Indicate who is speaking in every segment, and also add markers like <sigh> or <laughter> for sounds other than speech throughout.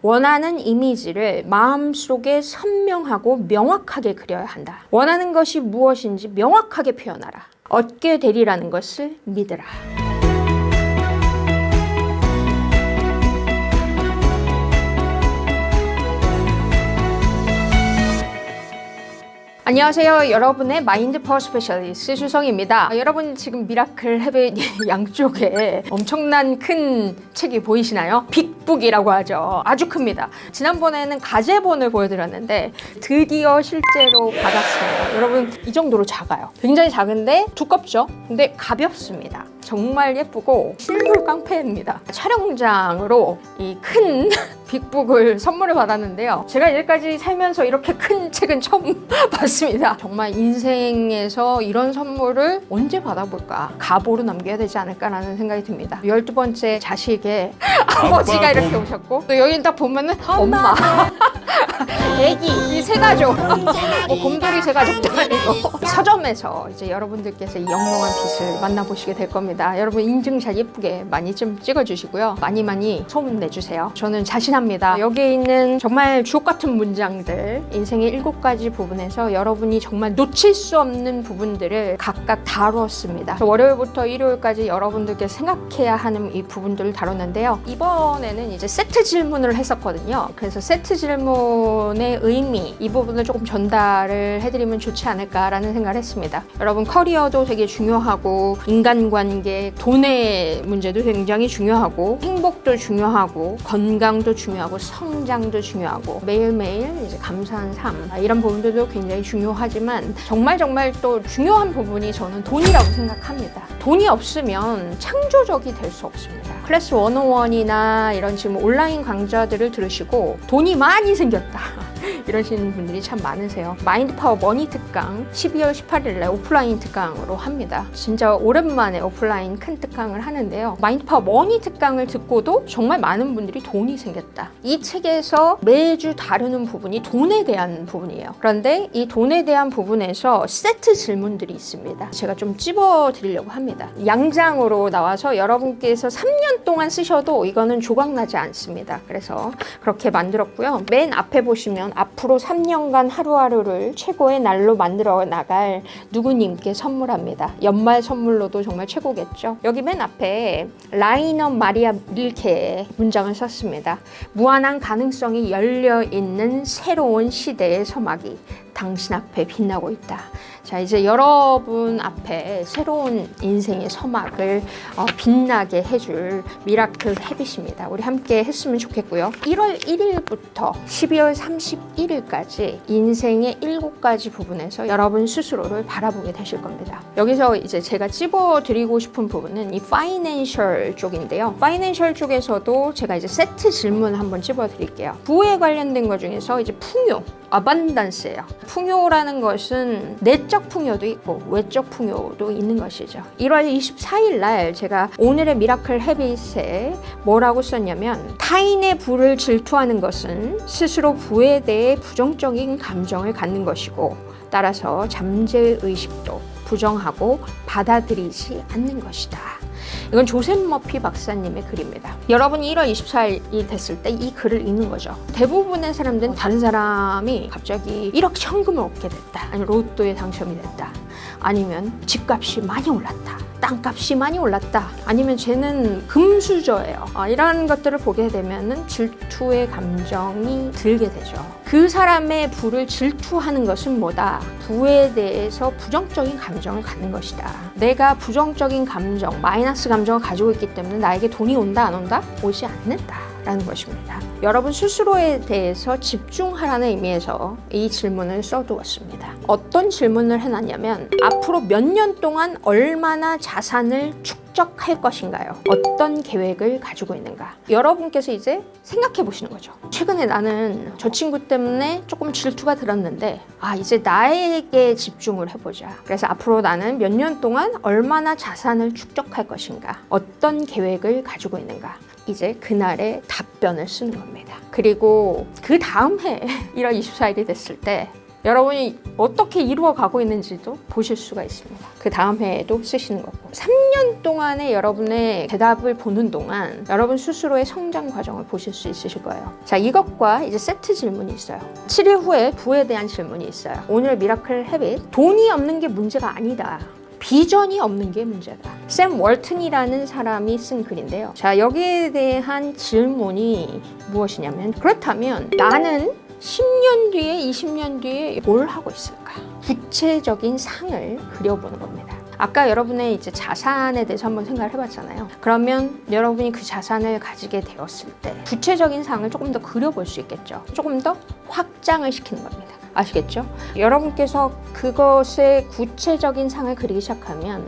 Speaker 1: 원하는 이미지를 마음속에 선명하고 명확하게 그려야 한다. 원하는 것이 무엇인지 명확하게 표현하라. 얻게 되리라는 것을 믿으라. 안녕하세요. 여러분의 마인드 파워 스페셜리스트 주성입니다. 아, 여러분 지금 미라클 헤븐 <laughs> 양쪽에 엄청난 큰 책이 보이시나요? 빅북이라고 하죠. 아주 큽니다. 지난번에는 가제본을 보여드렸는데 드디어 실제로 받았습니다. 여러분 이 정도로 작아요. 굉장히 작은데 두껍죠? 근데 가볍습니다. 정말 예쁘고 실물 깡패입니다. 촬영장으로 이큰 <laughs> 빅북을 선물을 받았는데요. 제가 여기까지 살면서 이렇게 큰 책은 처음 <laughs> 봤습니다. 정말 인생에서 이런 선물을 언제 받아볼까? 가보로 남겨야 되지 않을까라는 생각이 듭니다. 12번째 자식의 <laughs> 아버지가 이렇게 오셨고 또 여기 딱 보면은 엄마, <laughs> 애기 이 세 가족 뭐 곰돌이 세 가족도 아니고 서점에서 이제 여러분들께서 이 영롱한 빛을 만나보시게 될 겁니다. 여러분 인증샷 예쁘게 많이 좀 찍어주시고요. 많이 많이 소문 내주세요. 저는 자신 합니다. 여기에 있는 정말 주옥 같은 문장들 인생의 일곱 가지 부분에서 여러분이 정말 놓칠 수 없는 부분들을 각각 다루었습니다. 월요일부터 일요일까지 여러분들께 생각해야 하는 이 부분들을 다뤘는데요. 이번에는 이제 세트 질문을 했었거든요. 그래서 세트 질문의 의미 이 부분을 조금 전달을 해드리면 좋지 않을까라는 생각을 했습니다. 여러분 커리어도 되게 중요하고 인간관계, 돈의 문제도 굉장히 중요하고 행복도 중요하고 건강도 중요하고 성장도 중요하고 매일매일 이제 감사한 삶 이런 부분들도 굉장히 중요하지만 정말 정말 또 중요한 부분이 저는 돈이라고 생각합니다. 돈이 없으면 창조적이 될 수 없습니다. 클래스 101이나 이런 지금 온라인 강좌들을 들으시고 돈이 많이 생겼다. <laughs> 이러시는 분들이 참 많으세요. 마인드 파워 머니 특강 12월 18일에 오프라인 특강으로 합니다. 진짜 오랜만에 오프라인 큰 특강을 하는데요. 마인드 파워 머니 특강을 듣고도 정말 많은 분들이 돈이 생겼다. 이 책에서 매주 다루는 부분이 돈에 대한 부분이에요. 그런데 이 돈에 대한 부분에서 세트 질문들이 있습니다. 제가 좀 찝어 드리려고 합니다. 양장으로 나와서 여러분께서 3년 동안 쓰셔도 이거는 조각나지 않습니다. 그래서 그렇게 만들었고요. 맨 앞에 보시면 앞으로 3년간 하루하루를 최고의 날로 만들어 나갈 누구님께 선물합니다. 연말 선물로도 정말 최고겠죠. 여기 맨 앞에 라이너 마리아 릴케의 문장을 썼습니다. 무한한 가능성이 열려 있는 새로운 시대의 서막이 당신 앞에 빛나고 있다. 자, 이제 여러분 앞에 새로운 인생의 서막을 어, 빛나게 해줄 미라클 헤빗입니다. 우리 함께 했으면 좋겠고요. 1월 1일부터 12월 31일까지 인생의 7가지 부분에서 여러분 스스로를 바라보게 되실 겁니다. 여기서 이제 제가 찝어 드리고 싶은 부분은 이 파이낸셜 쪽인데요. 파이낸셜 쪽에서도 제가 이제 세트 질문 한번 찝어 드릴게요. 부에 관련된 것 중에서 이제 풍요, 아반단스예요. 풍요라는 것은 내적 풍요도 있고 외적 풍요도 있는 것이죠. 1월 24일 날 제가 오늘의 미라클 헤빗에 뭐라고 썼냐면 타인의 부를 질투하는 것은 스스로 부에 대해 부정적인 감정을 갖는 것이고 따라서 잠재 의식도 부정하고 받아들이지 않는 것이다. 이건 조셉 머피 박사님의 글입니다. 여러분이 1월 24일이 됐을 때 이 글을 읽는 거죠. 대부분의 사람들은 다른 사람이 갑자기 1억 현금을 얻게 됐다. 아니면 로또에 당첨이 됐다. 아니면 집값이 많이 올랐다. 땅값이 많이 올랐다. 아니면 쟤는 금수저예요. 아, 이런 것들을 보게 되면은 질투의 감정이 들게 되죠. 그 사람의 부를 질투하는 것은 뭐다? 부에 대해서 부정적인 감정을 갖는 것이다. 내가 부정적인 감정, 마이너스 감정을 가지고 있기 때문에 나에게 돈이 온다, 안 온다? 오지 않는다. 라는 것입니다. 여러분 스스로에 대해서 집중하라는 의미에서 이 질문을 써두었습니다. 어떤 질문을 해놨냐면 앞으로 몇 년 동안 얼마나 자산을 축적할 것인가요? 어떤 계획을 가지고 있는가? 여러분께서 이제 생각해 보시는 거죠. 최근에 나는 저 친구 때문에 조금 질투가 들었는데 아 이제 나에게 집중을 해보자. 그래서 앞으로 나는 몇 년 동안 얼마나 자산을 축적할 것인가? 어떤 계획을 가지고 있는가? 이제 그날의 답변을 쓰는 겁니다. 그리고 그 다음 해 1월 24일이 됐을 때 여러분이 어떻게 이루어 가고 있는지도 보실 수가 있습니다. 그 다음 해에도 쓰시는 거고. 3년 동안의 여러분의 대답을 보는 동안 여러분 스스로의 성장 과정을 보실 수 있으실 거예요. 자, 이것과 이제 세트 질문이 있어요. 7일 후에 부에 대한 질문이 있어요. 오늘 미라클 헤빗. 돈이 없는 게 문제가 아니다. 비전이 없는 게 문제다. 샘 월튼이라는 사람이 쓴 글인데요. 자, 여기에 대한 질문이 무엇이냐면 그렇다면 나는 10년 뒤에 20년 뒤에 뭘 하고 있을까? 구체적인 상을 그려보는 겁니다. 아까 여러분의 이제 자산에 대해서 한번 생각을 해봤잖아요. 그러면 여러분이 그 자산을 가지게 되었을 때 구체적인 상을 조금 더 그려볼 수 있겠죠. 조금 더 확장을 시키는 겁니다. 아시겠죠? 여러분께서 그것의 구체적인 상을 그리기 시작하면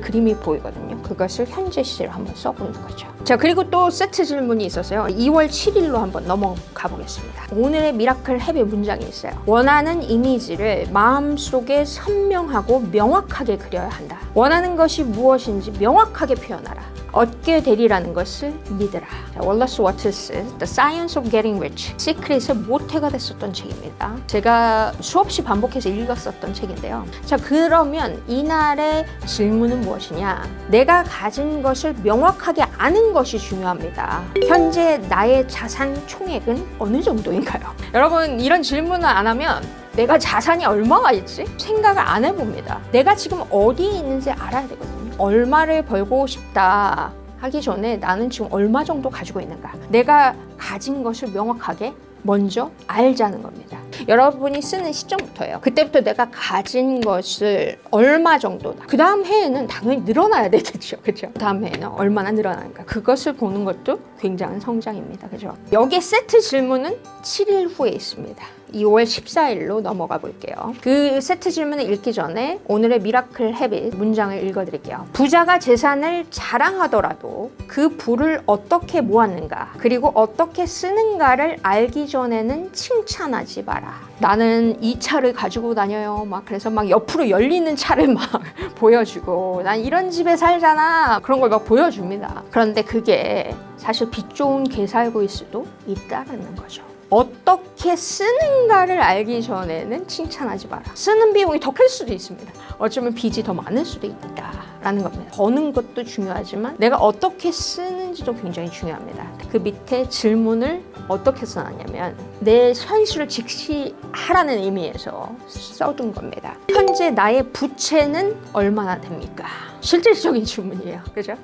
Speaker 1: 그림이 보이거든요. 그것을 현재 시제로 한번 써보는 거죠. 자, 그리고 또 세트 질문이 있었어요. 2월 7일로 한번 넘어가 보겠습니다. 오늘의 미라클 헤비 문장이 있어요. 원하는 이미지를 마음속에 선명하고 명확하게 그려야 한다. 원하는 것이 무엇인지 명확하게 표현하라. 얻게 되리라는 것을 믿으라. 자, 월러스 워트스 The Science of Getting Rich 시크릿의 모태가 됐었던 책입니다. 제가 수없이 반복해서 읽었었던 책인데요. 자 그러면 이날의 질문은 무엇이냐? 내가 가진 것을 명확하게 아는 것이 중요합니다. 현재 나의 자산 총액은 어느 정도인가요? <laughs> 여러분 이런 질문을 안 하면 내가 자산이 얼마가 있지? 생각을 안 해봅니다. 내가 지금 어디에 있는지 알아야 되거든요. 얼마를 벌고 싶다 하기 전에 나는 지금 얼마 정도 가지고 있는가? 내가 가진 것을 명확하게 먼저 알자는 겁니다. 여러분이 쓰는 시점부터예요. 그때부터 내가 가진 것을 얼마 정도다. 그 다음 해에는 당연히 늘어나야 되겠죠. <laughs> 그죠? 그 다음 해에는 얼마나 늘어나는가. 그것을 보는 것도 굉장한 성장입니다. 그죠? 여기에 세트 질문은 7일 후에 있습니다. 2월 14일로 넘어가 볼게요. 그 세트 질문을 읽기 전에 오늘의 미라클 헤빗 문장을 읽어드릴게요. 부자가 재산을 자랑하더라도 그 부를 어떻게 모았는가 그리고 어떻게 쓰는가를 알기 전에는 칭찬하지 마라. 나는 이 차를 가지고 다녀요. 막 그래서 막 옆으로 열리는 차를 막 <laughs> 보여주고 난 이런 집에 살잖아. 그런 걸 막 보여줍니다. 그런데 그게 사실 빚 좋은 개 살고 있을 수도 있다라는 거죠. 어떻게 쓰는가를 알기 전에는 칭찬하지 마라. 쓰는 비용이 더 클 수도 있습니다. 어쩌면 빚이 더 많을 수도 있다라는 겁니다. 버는 것도 중요하지만 내가 어떻게 쓰는지도 굉장히 중요합니다. 그 밑에 질문을 어떻게 써놨냐면 내 현실을 직시하라는 의미에서 써둔 겁니다. 현재 나의 부채는 얼마나 됩니까? 실질적인 <laughs> 질문이에요. 그죠?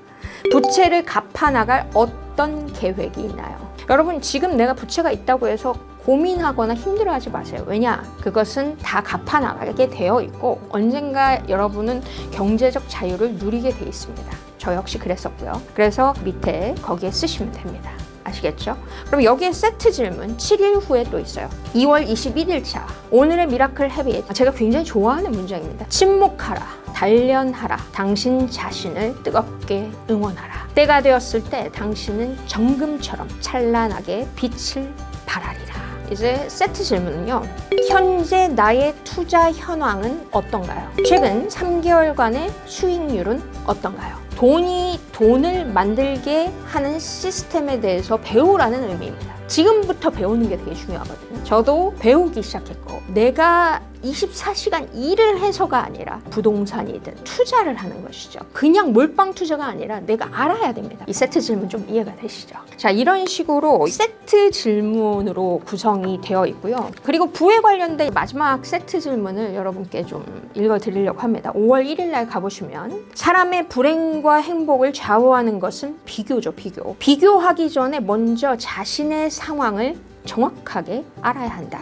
Speaker 1: 부채를 갚아 나갈 어떤 계획이 있나요? 여러분 지금 내가 부채가 있다고 해서 고민하거나 힘들어하지 마세요. 왜냐? 그것은 다 갚아 나가게 되어 있고 언젠가 여러분은 경제적 자유를 누리게 돼 있습니다. 저 역시 그랬었고요. 그래서 밑에 거기에 쓰시면 됩니다. 아시겠죠? 그럼 여기에 세트 질문 7일 후에 또 있어요. 2월 21일 차. 오늘의 미라클 헤빗. 제가 굉장히 좋아하는 문장입니다. 침묵하라. 단련하라. 당신 자신을 뜨겁게 응원하라. 때가 되었을 때 당신은 정금처럼 찬란하게 빛을 발하리라. 이제 세트 질문은요. 현재 나의 투자 현황은 어떤가요? 최근 3개월간의 수익률은 어떤가요? 돈이 돈을 만들게 하는 시스템에 대해서 배우라는 의미입니다. 지금부터 배우는 게 되게 중요하거든요. 저도 배우기 시작했고, 내가 24시간 일을 해서가 아니라 부동산이든 투자를 하는 것이죠. 그냥 몰빵 투자가 아니라 내가 알아야 됩니다. 이 세트 질문 좀 이해가 되시죠? 자, 이런 식으로 세트 질문으로 구성이 되어 있고요. 그리고 부에 관련된 마지막 세트 질문을 여러분께 좀 읽어 드리려고 합니다. 5월 1일 날 가보시면 사람의 불행과 행복을 좌우하는 것은 비교죠, 비교. 비교하기 전에 먼저 자신의 상황을 정확하게 알아야 한다.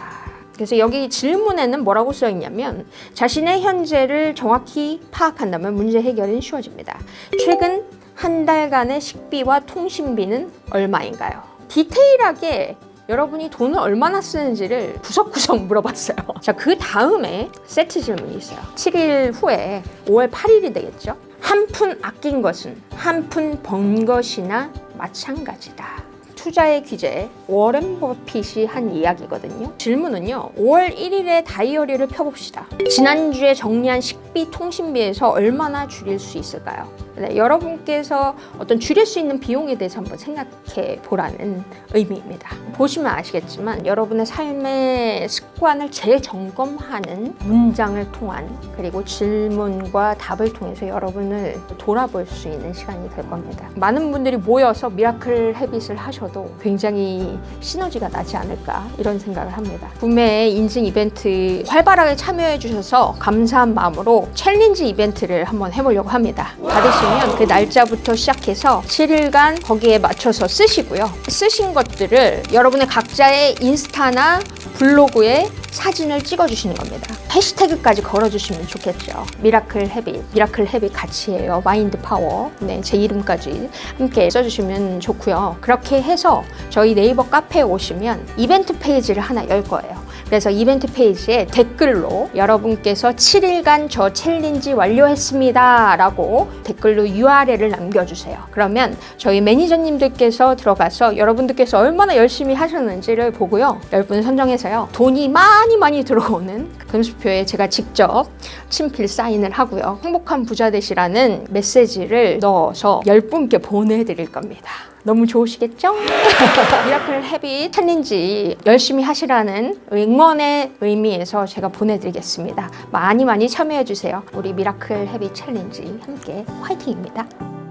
Speaker 1: 그래서 여기 질문에는 뭐라고 써 있냐면 자신의 현재를 정확히 파악한다면 문제 해결은 쉬워집니다. 최근 한 달간의 식비와 통신비는 얼마인가요? 디테일하게 여러분이 돈을 얼마나 쓰는지를 구석구석 <laughs> 물어봤어요. 자, 그 다음에 세트 질문이 있어요. 7일 후에 5월 8일이 되겠죠? 한 푼 아낀 것은 한 푼 번 것이나 마찬가지다. 투자의 귀재 워렌 버핏이 한 이야기거든요. 질문은요. 5월 1일에 다이어리를 펴봅시다. 지난주에 정리한 식비 통신비에서 얼마나 줄일 수 있을까요? 네, 여러분께서 어떤 줄일 수 있는 비용에 대해서 한번 생각해 보라는 의미입니다. 보시면 아시겠지만 여러분의 삶의 습관을 재점검하는 문장을 통한 그리고 질문과 답을 통해서 여러분을 돌아볼 수 있는 시간이 될 겁니다. 많은 분들이 모여서 미라클 헤빗을 하셔도 굉장히 시너지가 나지 않을까 이런 생각을 합니다. 구매 인증 이벤트 활발하게 참여해 주셔서 감사한 마음으로 챌린지 이벤트를 한번 해보려고 합니다. 받으시면 그 날짜부터 시작해서 7일간 거기에 맞춰서 쓰시고요. 쓰신 것들을 여러분의 각자의 인스타나 블로그에 사진을 찍어주시는 겁니다. 해시태그까지 걸어주시면 좋겠죠. 미라클 헤빗, 미라클 헤빗 같이 해요. 마인드 파워. 네, 제 이름까지 함께 써주시면 좋고요. 그렇게 해서 저희 네이버 카페에 오시면 이벤트 페이지를 하나 열 거예요. 그래서 이벤트 페이지에 댓글로 여러분께서 7일간 저 챌린지 완료했습니다. 라고 댓글로 URL을 남겨주세요. 그러면 저희 매니저님들께서 들어가서 여러분들께서 얼마나 열심히 하셨는지를 보고요. 10분 선정해서요. 돈이 많이 많이 들어오는 금수표에 제가 직접 친필 사인을 하고요. 행복한 부자 되시라는 메시지를 넣어서 10분께 보내드릴 겁니다. 너무 좋으시겠죠? <laughs> 미라클 헤빗 챌린지 열심히 하시라는 응원의 의미에서 제가 보내드리겠습니다. 많이 많이 참여해주세요. 우리 미라클 헤빗 챌린지 함께 화이팅입니다.